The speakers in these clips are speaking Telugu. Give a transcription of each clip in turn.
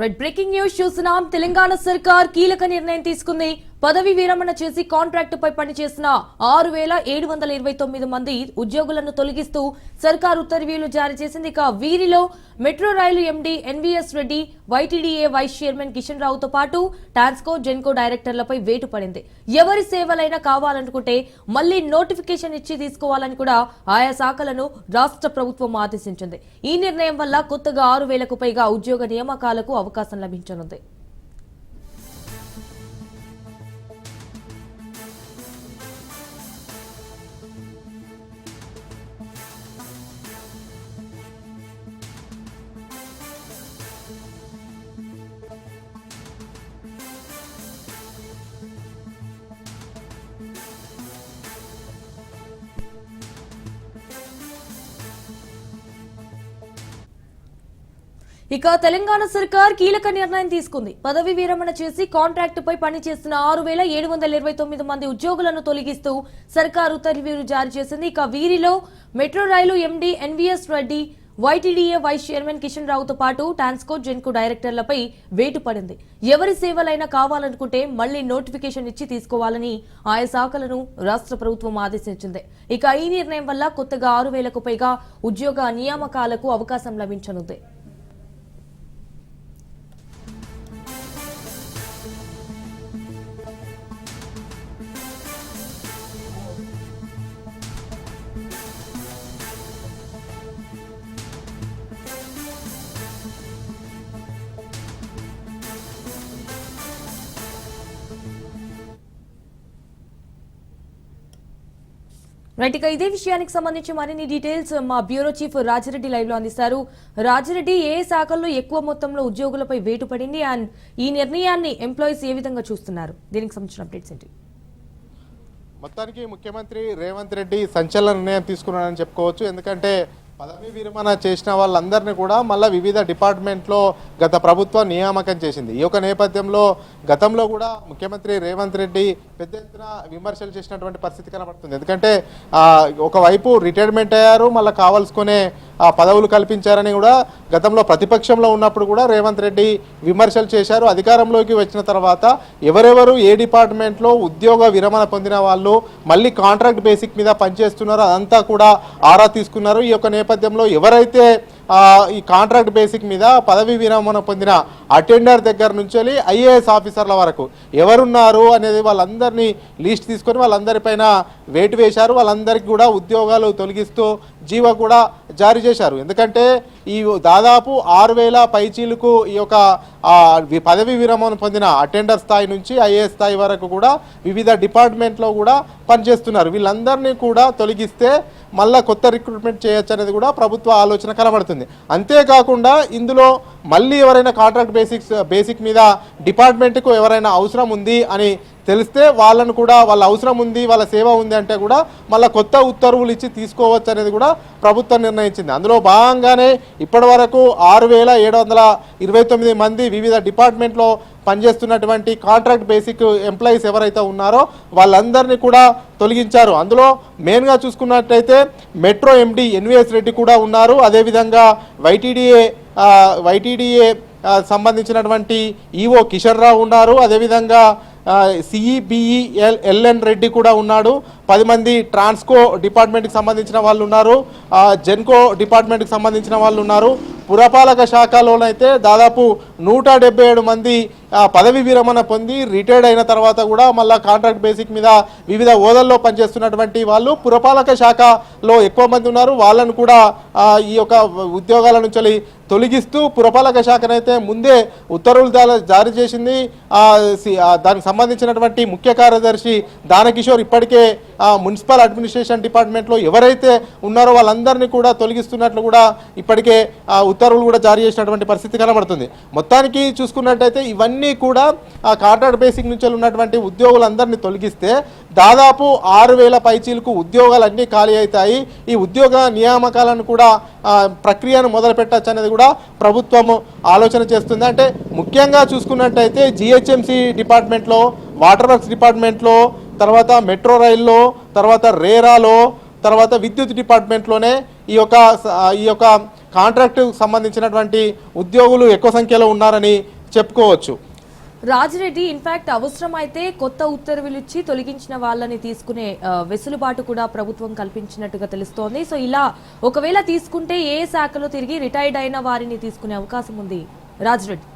రెడ్ బ్రేకింగ్ న్యూస్ చూస్తున్నాం. తెలంగాణ సర్కార్ కీలక నిర్ణయం తీసుకుంది. పదవి విరమణ చేసి కాంట్రాక్టు పై పనిచేసిన ఆరు వేల ఏడు వందల ఇరవై తొమ్మిది మంది ఉద్యోగులను తొలగిస్తూ సర్కార్ ఉత్తర్వులు జారీ చేసింది. ఇక వీరిలో metro rail MD NVS Reddy YTDA vice chairman Kishan రావుతో పాటు టాన్స్కో జెన్కో డైరెక్టర్లపై వేటు పడింది. ఎవరి సేవలైనా కావాలనుకుంటే మళ్ళీ నోటిఫికేషన్ ఇచ్చి తీసుకోవాలని కూడా ఆయా శాఖలను రాష్ట్ర ప్రభుత్వం ఆదేశించింది. ఈ నిర్ణయం వల్ల కొత్తగా ఆరు వేలకు పైగా ఉద్యోగ నియామకాలకు అవకాశం లభించనుంది. ఇక తెలంగాణ సర్కార్ కీలక నిర్ణయం తీసుకుంది. పదవి విరమణ చేసి కాంట్రాక్టుపై పనిచేస్తున్న ఆరు వేల ఏడు వందల ఇరవై తొమ్మిది మంది ఉద్యోగులను తొలగిస్తూ సర్కార్ ఉత్తర్వులు జారీ చేసింది. ఇక వీరిలో metro rail MD NVS Reddy YTDA vice chairman Kishan రావుతో పాటు టాన్స్కో జెన్కు డైరెక్టర్లపై వేటు పడింది. ఎవరి సేవలైనా కావాలనుకుంటే మళ్ళీ నోటిఫికేషన్ ఇచ్చి తీసుకోవాలని ఆయా శాఖలను రాష్ట్ర ప్రభుత్వం ఆదేశించింది. ఇక ఈ నిర్ణయం వల్ల కొత్తగా ఆరు వేలకు పైగా ఉద్యోగ నియామకాలకు అవకాశం లభించనుంది. రైట్ ఇక ఇదే విషయానికి సంబంధించి మరిన్ని డీటెయిల్స్ మా బ్యూరో చీఫ్ రాజిరెడ్డి లైవ్లో అందిస్తారు. రాజిరెడ్డి ఏ శాఖల్లో ఎక్కువ మొత్తంలో ఉద్యోగులపై వేటు పడింది? అండ్ ఈ నిర్ణయాన్ని ఎంప్లాయీస్ ఏ విధంగా చూస్తున్నారు? దీనికి సంబంధించిన అప్డేట్స్ ఏంటి? మొత్తానికి ముఖ్యమంత్రి రేవంత్ రెడ్డి సంచలన నిర్ణయం తీసుకున్నారని చెప్పుకోవచ్చు. ఎందుకంటే పదవీ విరమణ చేసిన వాళ్ళందరినీ కూడా మళ్ళీ వివిధ డిపార్ట్మెంట్లో గత ప్రభుత్వం నియామకం చేసింది. ఈ యొక్క నేపథ్యంలో గతంలో కూడా ముఖ్యమంత్రి రేవంత్ రెడ్డి పెద్ద ఎత్తున విమర్శలు చేసినటువంటి పరిస్థితి కనబడుతుంది. ఎందుకంటే ఒకవైపు రిటైర్మెంట్ అయ్యారు మళ్ళీ కావాల్సుకునే ఆ పదవులు కల్పించారని కూడా గతంలో ప్రతిపక్షంలో ఉన్నప్పుడు కూడా రేవంత్ రెడ్డి విమర్శలు చేశారు. అధికారంలోకి వచ్చిన తర్వాత ఎవరెవరు ఏ డిపార్ట్మెంట్లో ఉద్యోగ విరమణ పొందిన వాళ్ళు మళ్ళీ కాంట్రాక్ట్ బేసిక్ మీద పనిచేస్తున్నారో అదంతా కూడా ఆరా తీసుకున్నారు. ఈ యొక్క నేపథ్యంలో ఎవరైతే ఈ కాంట్రాక్ట్ బేసిక్ మీద పదవి విరమణ పొందిన అటెండర్ దగ్గర నుంచి వెళ్ళి ఐఏఎస్ ఆఫీసర్ల వరకు. ఎవరున్నారు అనేది వాళ్ళందరినీ లిస్ట్ తీసుకొని వాళ్ళందరిపైన వేటు వేశారు. వాళ్ళందరికీ కూడా ఉద్యోగాలు తొలగిస్తూ జీవ కూడా జారీ చేశారు. ఎందుకంటే ఈ దాదాపు ఆరు వేల పైచీలకు ఈ యొక్క పదవి విరమణ పొందిన అటెండర్ స్థాయి నుంచి ఐఏఎస్ స్థాయి వరకు కూడా వివిధ డిపార్ట్మెంట్లో కూడా పనిచేస్తున్నారు. వీళ్ళందరినీ కూడా తొలగిస్తే మళ్ళీ కొత్త రిక్రూట్మెంట్ చేయొచ్చు అనేది కూడా ప్రభుత్వ ఆలోచన కనబడుతుంది. అంతేకాకుండా ఇందులో మళ్ళీ ఎవరైనా కాంట్రాక్ట్ బేసిక్స్ బేసిక్ మీద డిపార్ట్మెంట్కు ఎవరైనా అవసరం ఉంది అని తెలిస్తే వాళ్ళను కూడా వాళ్ళ అవసరం ఉంది వాళ్ళ సేవ ఉంది అంటే కూడా మళ్ళీ కొత్త ఉత్తర్వులు ఇచ్చి తీసుకోవచ్చు అనేది కూడా ప్రభుత్వం నిర్ణయించింది. అందులో భాగంగానే ఇప్పటి వరకు ఆరు వేల ఏడు వందల ఇరవై తొమ్మిది మంది వివిధ డిపార్ట్మెంట్లో పనిచేస్తున్నటువంటి కాంట్రాక్ట్ బేసిక్ ఎంప్లాయీస్ ఎవరైతే ఉన్నారో వాళ్ళందరినీ కూడా తొలగించారు. అందులో మెయిన్గా చూసుకున్నట్టయితే మెట్రో ఎండి ఎన్విఎస్ రెడ్డి కూడా ఉన్నారు. అదేవిధంగా వైటీడీఏ వైటీడీఏ సంబంధించినటువంటి ఈఓ కిషన్ రావు ఉన్నారు. అదేవిధంగా సిఈపిఈ ఎల్ ఎల్ఎన్ రెడ్డి కూడా ఉన్నాడు. పది మంది ట్రాన్స్కో డిపార్ట్మెంట్కి సంబంధించిన వాళ్ళు ఉన్నారు జెన్కో డిపార్ట్మెంట్కి సంబంధించిన వాళ్ళు ఉన్నారు. పురపాలక శాఖలోనైతే దాదాపు నూట డెబ్బై ఏడు మంది పదవి విరమణ పొంది రిటైర్డ్ అయిన తర్వాత కూడా మళ్ళీ కాంట్రాక్ట్ బేసిక్ మీద వివిధ హోదాల్లో పనిచేస్తున్నటువంటి వాళ్ళు పురపాలక శాఖలో ఎక్కువ మంది ఉన్నారు. వాళ్ళను కూడా ఈ యొక్క ఉద్యోగాల నుంచి తొలగిస్తూ పురపాలక శాఖనైతే ముందే ఉత్తర్వులు జారీ చేసింది. సి- దానికి సంబంధించినటువంటి ముఖ్య కార్యదర్శి దానకిషోర్ ఇప్పటికే మున్సిపల్ అడ్మినిస్ట్రేషన్ డిపార్ట్మెంట్లో ఎవరైతే ఉన్నారో వాళ్ళందరినీ కూడా తొలగిస్తున్నట్లు కూడా ఇప్పటికే ఉత్తర్వులు కూడా జారీ చేసినటువంటి పరిస్థితి కనబడుతుంది. మొత్తానికి చూసుకున్నట్టయితే ఇవన్నీ కూడా కాంట్రాక్ట్ బేసిక్ నుంచి ఉన్నటువంటి ఉద్యోగులందరినీ తొలగిస్తే దాదాపు ఆరు వేల పైచీలకు ఉద్యోగాలన్నీ ఖాళీ అవుతాయి. ఈ ఉద్యోగ నియామకాలను కూడా ప్రక్రియను మొదలుపెట్టచ్చు అనేది కూడా ప్రభుత్వము ఆలోచన చేస్తుంది. అంటే ముఖ్యంగా చూసుకున్నట్టయితే జిహెచ్ఎంసి డిపార్ట్మెంట్లో వాటర్ వర్క్స్ డిపార్ట్మెంట్లో తర్వాత మెట్రో రైల్లో తర్వాత రేరాలో తర్వాత విద్యుత్ డిపార్ట్మెంట్లోనే ఈ యొక్క ఈ యొక్క కాంట్రాక్టు సంబంధించినటువంటి ఉద్యోగులు ఎక్కువ సంఖ్యలో ఉన్నారని చెప్పుకోవచ్చు. రాజిరెడ్డి ఇన్ఫాక్ట్ అవసరమైతే కొత్త ఉత్తర్వులు ఇచ్చి తొలగించిన వాళ్ళని తీసుకునే వెసులుబాటు కూడా ప్రభుత్వం కల్పించినట్టుగా తెలుస్తోంది. సో ఇలా ఒకవేళ తీసుకుంటే ఏ శాఖలో తిరిగి రిటైర్డ్ అయిన వారిని తీసుకునే అవకాశం ఉంది రాజిరెడ్డి?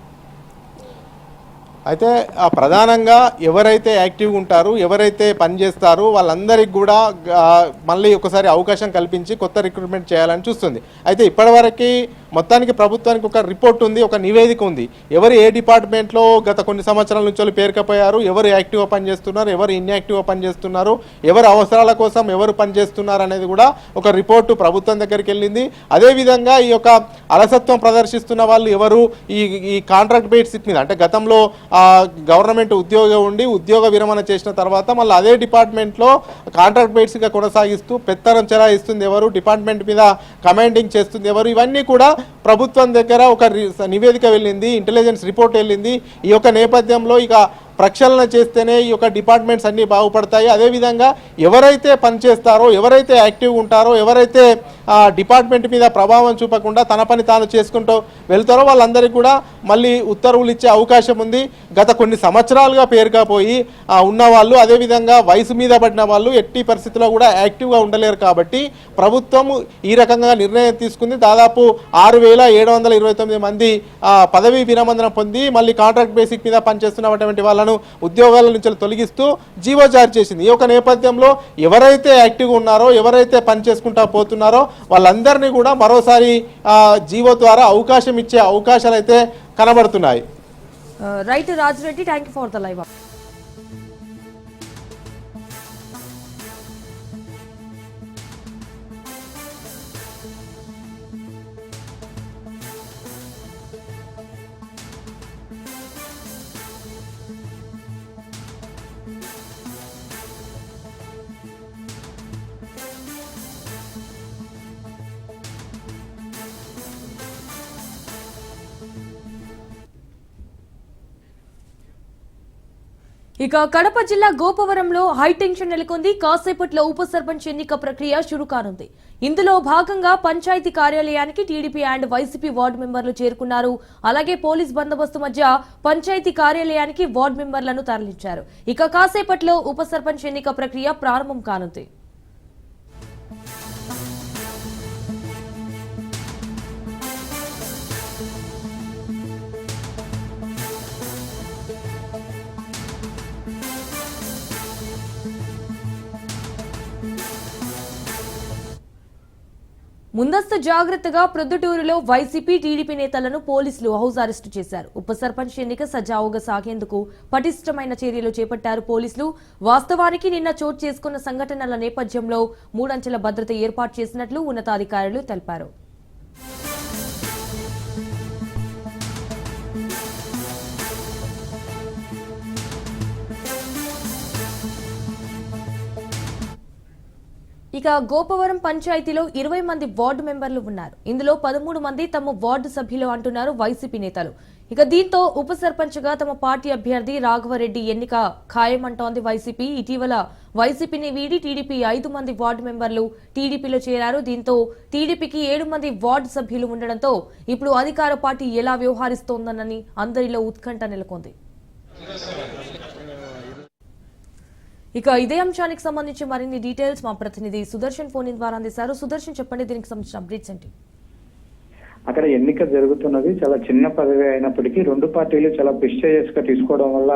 అయితే ఆ, ప్రధానంగా ఎవరైతే యాక్టివ్గా ఉంటారు ఎవరైతే పనిచేస్తారో వాళ్ళందరికీ కూడా మళ్ళీ ఒకసారి అవకాశం కల్పించి కొత్త రిక్రూట్మెంట్ చేయాలని చూస్తుంది. అయితే ఇప్పటివరకు మొత్తానికి ప్రభుత్వానికి ఒక రిపోర్ట్ ఉంది ఒక నివేదిక ఉంది. ఎవరు ఏ డిపార్ట్మెంట్లో గత కొన్ని సంవత్సరాల నుంచి వాళ్ళు పేరుకపోయారు ఎవరు యాక్టివ్గా పనిచేస్తున్నారు ఎవరు ఇన్యాక్టివ్గా పనిచేస్తున్నారు ఎవరు అవసరాల కోసం ఎవరు పనిచేస్తున్నారు అనేది కూడా ఒక రిపోర్టు ప్రభుత్వం దగ్గరికి వెళ్ళింది. అదేవిధంగా ఈ యొక్క అలసత్వం ప్రదర్శిస్తున్న వాళ్ళు ఎవరు? ఈ ఈ కాంట్రాక్ట్ బేసిక్ మీద అంటే గతంలో గవర్నమెంట్ ఉద్యోగం ఉండి ఉద్యోగ విరమణ చేసిన తర్వాత మళ్ళీ అదే డిపార్ట్మెంట్లో కాంట్రాక్ట్ బేట్స్గా కొనసాగిస్తూ పెత్తనం చెలాయిస్తుంది ఎవరు డిపార్ట్మెంట్ మీద కమాండింగ్ చేస్తుంది ఎవరు ఇవన్నీ కూడా ప్రభుత్వం దగ్గర ఒక రి- నివేదిక వెళ్ళింది ఇంటెలిజెన్స్ రిపోర్ట్ వెళ్ళింది. ఈ యొక్క నేపథ్యంలో ఇక ప్రక్షాళన చేస్తేనే ఈ యొక్క డిపార్ట్మెంట్స్ అన్నీ బాగుపడతాయి. అదేవిధంగా ఎవరైతే పనిచేస్తారో ఎవరైతే యాక్టివ్ ఉంటారో ఎవరైతే ఆ, డిపార్ట్మెంట్ మీద ప్రభావం చూపకుండా తన పని తాను చేసుకుంటూ వెళ్తారో వాళ్ళందరికీ కూడా మళ్ళీ ఉత్తర్వులు ఇచ్చే అవకాశం ఉంది. గత కొన్ని సంవత్సరాలుగా పేరుకపోయి ఉన్నవాళ్ళు అదేవిధంగా వయసు మీద పడిన వాళ్ళు ఎట్టి పరిస్థితుల్లో కూడా యాక్టివ్గా ఉండలేరు కాబట్టి ప్రభుత్వం ఈ రకంగా నిర్ణయం తీసుకుంది. దాదాపు ఆరు వేల ఏడు వందల ఇరవై తొమ్మిది మంది పదవీ విరమణ పొంది మళ్ళీ కాంట్రాక్ట్ బేసిక్ మీద పనిచేస్తున్నటువంటి వాళ్ళ వాళ్ళను ఉద్యోగాల నుంచి తొలగిస్తూ జీవో జారీ చేసింది. ఈ యొక్క నేపథ్యంలో ఎవరైతే యాక్టివ్గా ఉన్నారో ఎవరైతే పని చేసుకుంటా పోతున్నారో వాళ్ళందరినీ కూడా మరోసారి జీవో ద్వారా అవకాశం ఇచ్చే అవకాశాలు అయితే కనబడుతున్నాయి right Rajireddy thank you for the live ఇక కడప జిల్లా గోపవరంలో హైటెన్షన్ నెలకొంది. కాసేపట్లో ఉప సర్పంచ్ ఎన్నిక ప్రక్రియ షురు కానుంది. ఇందులో భాగంగా పంచాయతీ కార్యాలయానికి టీడీపీ అండ్ వైసీపీ వార్డు మెంబర్లు చేరుకున్నారు. అలాగే పోలీస్ బందోబస్తు మధ్య పంచాయతీ కార్యాలయానికి వార్డు మెంబర్లను తరలించారు. ఇక కాసేపట్లో ఉప సర్పంచ్ ఎన్నిక ప్రక్రియ ప్రారంభం కానుంది. ముందస్తు జాగ్రత్తగా ప్రొద్దుటూరులో వైసీపీ టీడీపీ నేతలను పోలీసులు హౌస్ అరెస్టు చేశారు. ఉప సర్పంచ్ ఎన్నిక సజావుగా సాగేందుకు పటిష్టమైన చర్యలు చేపట్టారు పోలీసులు. వాస్తవానికి నిన్న చోటు చేసుకున్న సంఘటనల నేపథ్యంలో మూడంచెల భద్రత ఏర్పాటు చేసినట్లు ఉన్నతాధికారులు తెలిపారు. ఇక గోపవరం పంచాయతీలో ఇరవై మంది వార్డు మెంబర్లు ఉన్నారు. ఇందులో పదమూడు మంది తమ వార్డు సభ్యులు అంటున్నారు వైసీపీ నేతలు. ఇక దీంతో ఉప సర్పంచ్గా తమ పార్టీ అభ్యర్థి రాఘవరెడ్డి ఎన్నిక ఖాయమంటోంది వైసీపీ. ఇటీవల వైసీపీని వీడి టీడీపీ ఐదు మంది వార్డు మెంబర్లు టీడీపీలో చేరారు. దీంతో టీడీపీకి ఏడు మంది వార్డు సభ్యులు ఉండడంతో ఇప్పుడు అధికార పార్టీ ఎలా వ్యవహరిస్తోందనని అందరిలో ఉత్కంఠ నెలకొంది. ఇక ఇదే అంశానికి సంబంధించి మరిన్ని డీటెయిల్స్ మా ప్రతినిధి సుదర్శన్ ఫోన్ ద్వారా అందిస్తారు. సుదర్శన్ చెప్పండి దీనికి సంబంధించిన అప్డేట్స్ ఏంటి? అక్కడ ఎన్నిక జరుగుతున్నది. చాలా చిన్న పదవి అయినప్పటికీ రెండు పార్టీలు చాలా ప్రెస్టేజియస్గా తీసుకోవడం వల్ల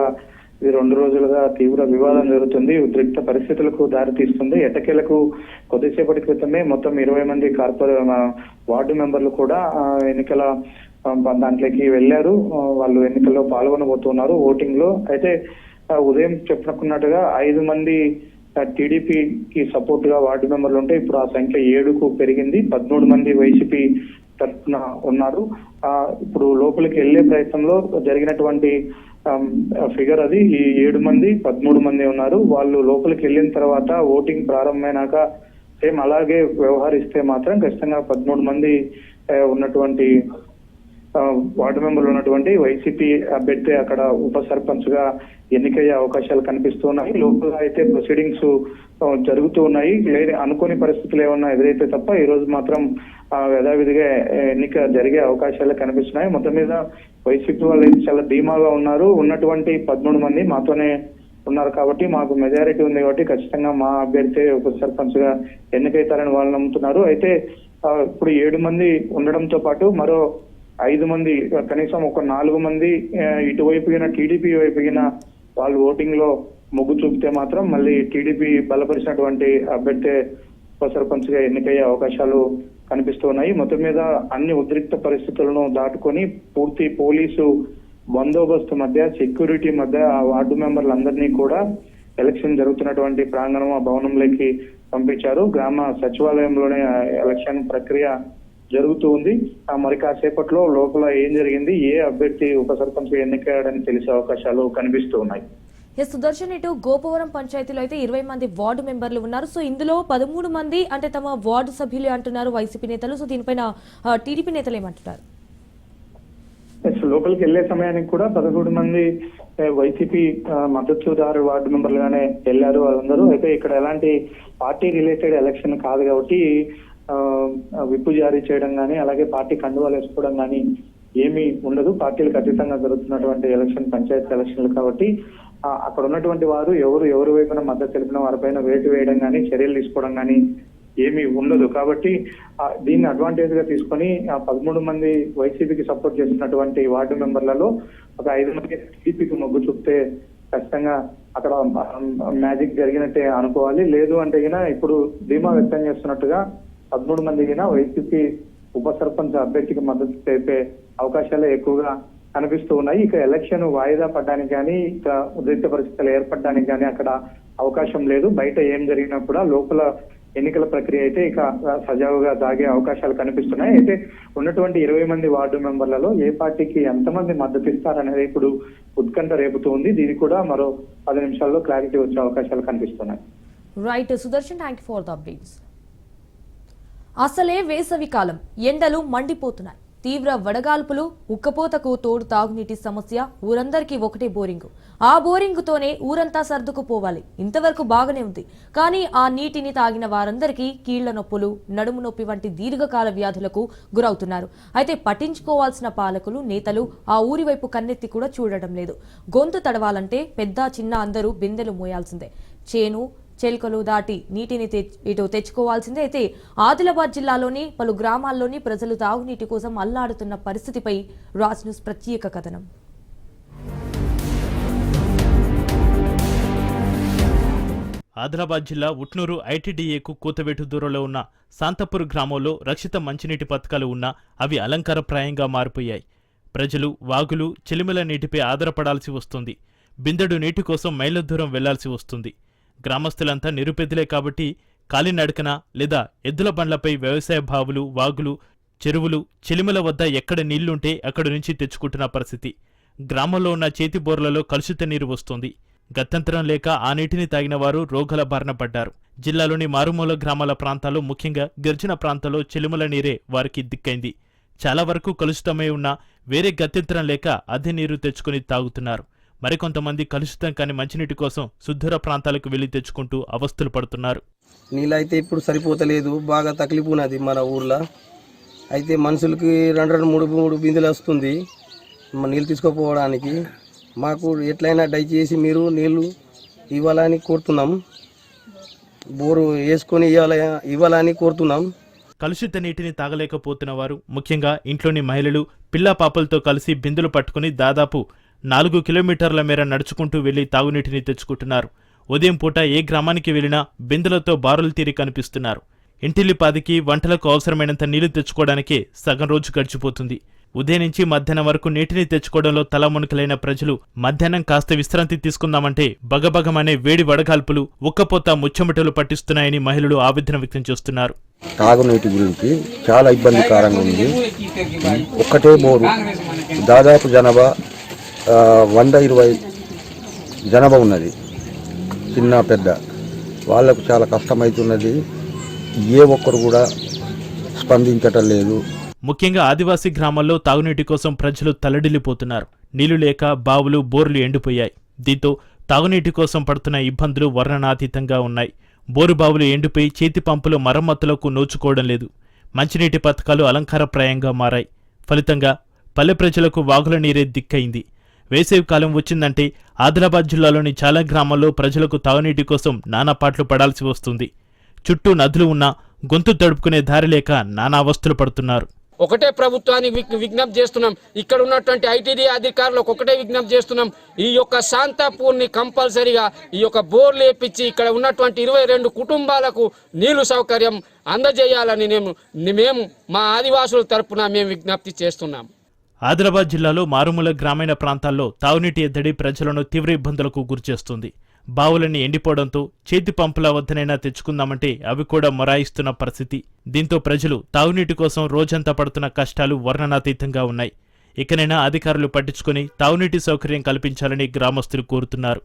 ఇది రెండు రోజులుగా తీవ్ర వివాదం జరుగుతుంది. ఉద్రిక్త పరిస్థితులకు దారితీస్తుంది ఎటకేలకు కొద్దిసేపటి క్రితమే మొత్తం ఇరవై మంది కార్పొరే వార్డు మెంబర్లు కూడా ఎన్నికల దాంట్లోకి వెళ్ళారు. వాళ్ళు ఎన్నికల్లో పాల్గొనబోతున్నారు ఓటింగ్లో అయితే ఉదయం చెప్పనుకున్నట్టుగా ఐదు మంది టీడీపీకి సపోర్ట్గా వార్డు మెంబర్లు ఉంటే ఇప్పుడు ఆ సంఖ్య ఏడుకు పెరిగింది. పదమూడు మంది వైసీపీ తరఫున ఉన్నారు. ఆ ఇప్పుడు లోపలికి వెళ్ళే ప్రయత్నంలో జరిగినటువంటి ఫిగర్ అది. ఈ ఏడు మంది పదమూడు మంది ఉన్నారు. వాళ్ళు లోపలికి వెళ్ళిన తర్వాత ఓటింగ్ ప్రారంభమైనాక సేమ్ అలాగే వ్యవహరిస్తే మాత్రం ఖచ్చితంగా పదమూడు మంది ఉన్నటువంటి వార్డు మెంబర్లు ఉన్నటువంటి వైసీపీ అభ్యర్థి అక్కడ ఉప సర్పంచ్గా ఎన్నికయ్యే అవకాశాలు కనిపిస్తున్నాయి లోపల అయితే ప్రొసీడింగ్స్ జరుగుతూ ఉన్నాయి. లేని అనుకోని పరిస్థితులు ఏమన్నా ఎదురైతే తప్ప ఈ రోజు మాత్రం ఆ, యథావిధిగా ఎన్నిక జరిగే అవకాశాలు కనిపిస్తున్నాయి. మొత్తం మీద వైసీపీ వాళ్ళు అయితే చాలా ధీమాగా ఉన్నారు. ఉన్నటువంటి పదమూడు మంది మాతోనే ఉన్నారు కాబట్టి మాకు మెజారిటీ ఉంది కాబట్టి ఖచ్చితంగా మా అభ్యర్థి ఉప సర్పంచ్గా ఎన్నికైతారని వాళ్ళు నమ్ముతున్నారు. అయితే ఇప్పుడు ఏడు మంది ఉండడంతో పాటు మరో ఐదు మంది కనీసం ఒక నాలుగు మంది ఇటువైపు ఇటువైపుగిన టీడీపీ వైపుగిన వాళ్ళు ఓటింగ్లో మొగ్గు చూపితే మాత్రం మళ్ళీ టీడీపీ బలపరిచినటువంటి అభ్యర్థి ఉప సర్పంచ్గా ఎన్నికయ్యే అవకాశాలు కనిపిస్తున్నాయి మొత్తం మీద అన్ని ఉద్రిక్త పరిస్థితులను దాటుకొని పూర్తి పోలీసు బందోబస్తు మధ్య సెక్యూరిటీ మధ్య ఆ వార్డు మెంబర్లందరినీ కూడా ఎలక్షన్ జరుగుతున్నటువంటి ప్రాంగణం ఆ భవనంలోకి పంపించారు. గ్రామ సచివాలయంలోనే ఎలక్షన్ ప్రక్రియ జరుగుతూ ఉంది మరి కాసేపట్లో లోపల ఏం జరిగింది? ఏ అభ్యర్థి ఉప సర్పంచ్ ఎన్నికయ్యాడని తెలిసే అవకాశాలు కనిపిస్తూ ఉన్నాయి ఎస్ సుదర్శన్ ఇటు గోపవరం పంచాయతీలో అయితే ఇరవై మంది వార్డు మెంబర్లు ఉన్నారు. సో ఇందులో పదమూడు మంది అంటే తమ వార్డు సభ్యులు అంటున్నారు వైసీపీ నేతలు. సో దీనిపైన టీడీపీ నేతలు ఏమంటున్నారు? ఎస్, లోపలికి వెళ్ళే సమయానికి కూడా పదకొండు మంది వైసీపీ మద్దతుదారు వార్డు మెంబర్లుగానే వెళ్ళారు వాళ్ళందరూ అయితే ఇక్కడ ఎలాంటి పార్టీ రిలేటెడ్ ఎలక్షన్ కాదు కాబట్టి విప్పు జారీ చేయడం కానీ అలాగే పార్టీ కండువాలు వేసుకోవడం కానీ ఏమీ ఉండదు. పార్టీలకు అతీతంగా జరుగుతున్నటువంటి ఎలక్షన్ పంచాయతీ ఎలక్షన్లు కాబట్టి అక్కడ ఉన్నటువంటి వారు ఎవరు ఎవరి వైపున మద్దతు తెలిపిన వారిపైన వేటు వేయడం కానీ చర్యలు తీసుకోవడం కానీ ఏమీ ఉండదు. కాబట్టి దీన్ని అడ్వాంటేజ్గా తీసుకొని ఆ పదమూడు మంది వైసీపీకి సపోర్ట్ చేస్తున్నటువంటి వార్డు మెంబర్లలో ఒక ఐదు మంది టీడీపీకి మొగ్గు చూపితే ఖచ్చితంగా అక్కడ మ్యాజిక్ జరిగినట్టే అనుకోవాలి. లేదు అంటే ఇప్పుడు ధీమా వ్యక్తం చేస్తున్నట్టుగా పదమూడు మంది గిన వైసీపీ ఉప సర్పంచ్ అభ్యర్థికి మద్దతు తెలిపే అవకాశాలే ఎక్కువగా కనిపిస్తూ ఉన్నాయి. ఇక ఎలక్షన్ వాయిదా పడడానికి కానీ ఇక ఉద్రిక్త పరిస్థితులు ఏర్పడడానికి కానీ అక్కడ అవకాశం లేదు. బయట ఏం జరిగినా కూడా లోపల ఎన్నికల ప్రక్రియ అయితే ఇక సజావుగా సాగే అవకాశాలు కనిపిస్తున్నాయి. అయితే ఉన్నటువంటి ఇరవై మంది వార్డు మెంబర్లలో ఏ పార్టీకి ఎంతమంది మద్దతు ఇస్తారనేది ఇప్పుడు ఉత్కంఠ రేపుతూ ఉంది. దీని కూడా మరో పది నిమిషాల్లో క్లారిటీ వచ్చే అవకాశాలు కనిపిస్తున్నాయి. Right Sudarshan thank for the updates అసలే వేసవి కాలం. ఎండలు మండిపోతున్నాయి. తీవ్ర వడగాల్పులు ఉక్కపోతకు తోడు తాగునీటి సమస్య ఊరందరికీ ఒకటే బోరింగు. ఆ బోరింగుతోనే ఊరంతా సర్దుకుపోవాలి. ఇంతవరకు బాగానే ఉంది. కానీ ఆ నీటిని తాగిన వారందరికీ కీళ్ళ నొప్పులు నడుము నొప్పి వంటి దీర్ఘకాల వ్యాధులకు గురవుతున్నారు. అయితే పట్టించుకోవాల్సిన పాలకులు నేతలు ఆ ఊరి వైపు కన్నెత్తి కూడా చూడడం లేదు. గొంతు తడవాలంటే పెద్ద చిన్న అందరూ బిందెలు మోయాల్సిందే. చేను చెల్కలు దాటి నీటిని తెచ్- ఇటు తెచ్చుకోవాల్సిందే. అయితే ఆదిలాబాద్ జిల్లాలోని పలు గ్రామాల్లోని ప్రజలు తాగునీటి కోసం అల్లాడుతున్న పరిస్థితిపై రాజ్ న్యూస్ ప్రత్యేక కథనం. ఆదిలాబాద్ జిల్లా ఉట్నూరు ఐటీడీఏకు కూతవేటు దూరంలో ఉన్న శాంతపూర్ గ్రామంలో రక్షిత మంచినీటి పథకాలు ఉన్నా అవి అలంకారప్రాయంగా మారిపోయాయి. ప్రజలు వాగులు చిలిమిల నీటిపై ఆధారపడాల్సి వస్తుంది. బిందెడు నీటి కోసం మైళ్ళ దూరం వెళ్ళాల్సి వస్తుంది. గ్రామస్తులంతా నిరుపేదలే కాబట్టి కాలినడకన లేదా ఎద్దుల బండ్లపై వ్యవసాయ బావులు వాగులు చెరువులు చిలిమల వద్ద ఎక్కడ నీళ్ళుంటే అక్కడి నుంచి తెచ్చుకుంటున్న పరిస్థితి. గ్రామంలో ఉన్న చేతి బోర్లలో కలుషిత నీరు వస్తుంది. గత్యంతరం లేక ఆ నీటిని తాగిన వారు రోగాల బారిన పడ్డారు. జిల్లాలోని మారుమూల గ్రామాల ప్రాంతాల్లో ముఖ్యంగా గిరిజన ప్రాంతాల్లో చిలుమల నీరే వారికి దిక్కైంది. చాలా వరకు కలుషితమై ఉన్న వేరే గత్యంతరం లేక అదే నీరు తెచ్చుకుని తాగుతున్నారు. మరికొంతమంది కలుషితం కాని మంచినీటి కోసం సుదూర ప్రాంతాలకు వెళ్ళి తెచ్చుకుంటూ అవస్థలు పడుతున్నారు. నీళ్ళైతే ఇప్పుడు సరిపోతలేదు బాగా తక్లీఫ్ ఉన్నది మన ఊర్లో. అయితే మనుషులకి రెండు రెండు మూడు మూడు బిందెలు వస్తుంది నీళ్ళు తీసుకుపోవడానికి. మాకు ఎట్లయినా దయచేసి మీరు నీళ్ళు ఇవ్వాలని కోరుతున్నాం. బోరు వేసుకొని ఇవ్వాల ఇవ్వాలని కోరుతున్నాం. కలుషిత నీటిని తాగలేకపోతున్న వారు ముఖ్యంగా ఇంట్లోని మహిళలు పిల్లా పాపలతో కలిసి బిందులు పట్టుకుని దాదాపు నాలుగు కిలోమీటర్ల మేర నడుచుకుంటూ వెళ్ళి తాగునీటిని తెచ్చుకుంటున్నారు. ఉదయం పూట ఏ గ్రామానికి వెళ్ళినా బిందెలతో బారులు తీరి కనిపిస్తున్నారు. ఇంటిల్లిపాదికి వంటలకు అవసరమైనంత నీళ్ళు తెచ్చుకోవడానికే సగం రోజు గడిచిపోతుంది. ఉదయం నుంచి మధ్యాహ్నం వరకు నీటిని తెచ్చుకోవడంలో తలమునుకలైన ప్రజలు మధ్యాహ్నం కాస్త విశ్రాంతి తీసుకుందామంటే బగబగమనే వేడి వడగాల్పులు ఉక్కపోత ముచ్చమటలు పట్టిస్తున్నాయని మహిళలు ఆవేదన వ్యక్తం చేస్తున్నారు. తాగునీటి గురించి చాలా ఇబ్బందికరంగా ఉంది. ఒక్కటే బోరు. దాదాపు జనాభా వంద ఇరవై జనాభా ఉన్నది. చిన్న పెద్ద. వాళ్ళకు చాలా కష్టమవుతున్నది ఏ ఒక్కరు కూడా స్పందించటం లేదు. ముఖ్యంగా ఆదివాసీ గ్రామాల్లో తాగునీటి కోసం ప్రజలు తల్లడిల్లిపోతున్నారు నీళ్ళు లేక బావులు బోర్లు ఎండిపోయాయి. దీంతో తాగునీటి కోసం పడుతున్న ఇబ్బందులు వర్ణనాతీతంగా ఉన్నాయి. బోరు బావులు ఎండిపోయి చేతి పంపులు మరమ్మతులకు నోచుకోవడం లేదు. మంచినీటి పథకాలు అలంకారప్రాయంగా మారాయి. ఫలితంగా పల్లె ప్రజలకు వాగుల నీరే దిక్కైంది వేసవికాలం వచ్చిందంటే ఆదిలాబాద్ జిల్లాలోని చాలా గ్రామాల్లో ప్రజలకు తాగునీటి కోసం నానాపాట్లు పడాల్సి వస్తుంది. చుట్టూ నదులు ఉన్నా గొంతు తడుపుకునే దారి లేక నానా అవస్థలు పడుతున్నారు. ఒకటే ప్రభుత్వానికి విజ్ఞప్తి చేస్తున్నాం. ఇక్కడ ఉన్నటువంటి ఐటీడీ అధికారులకు ఒకటే విజ్ఞప్తి చేస్తున్నాం. ఈ యొక్క శాంతాపూర్ని కంపల్సరిగా ఈ యొక్క బోర్లు వేపించి ఇక్కడ ఉన్నటువంటి ఇరవై రెండు కుటుంబాలకు నీళ్ళు సౌకర్యం అందజేయాలని మేము మేము మా ఆదివాసుల తరపున మేము విజ్ఞప్తి చేస్తున్నాం. ఆదిలాబాద్ జిల్లాలో మారుమూల గ్రామీణ ప్రాంతాల్లో తాగునీటి ఎద్దడి ప్రజలను తీవ్ర ఇబ్బందులకు గురిచేస్తుంది. బావులన్నీ ఎండిపోవడంతో చేతి పంపుల వద్దనైనా తెచ్చుకుందామంటే అవి కూడా మొరాయిస్తున్న పరిస్థితి. దీంతో ప్రజలు తాగునీటి కోసం రోజంతా పడుతున్న కష్టాలు వర్ణనాతీతంగా ఉన్నాయి. ఇకనైనా అధికారులు పట్టించుకుని తాగునీటి సౌకర్యం కల్పించాలని గ్రామస్తులు కోరుతున్నారు.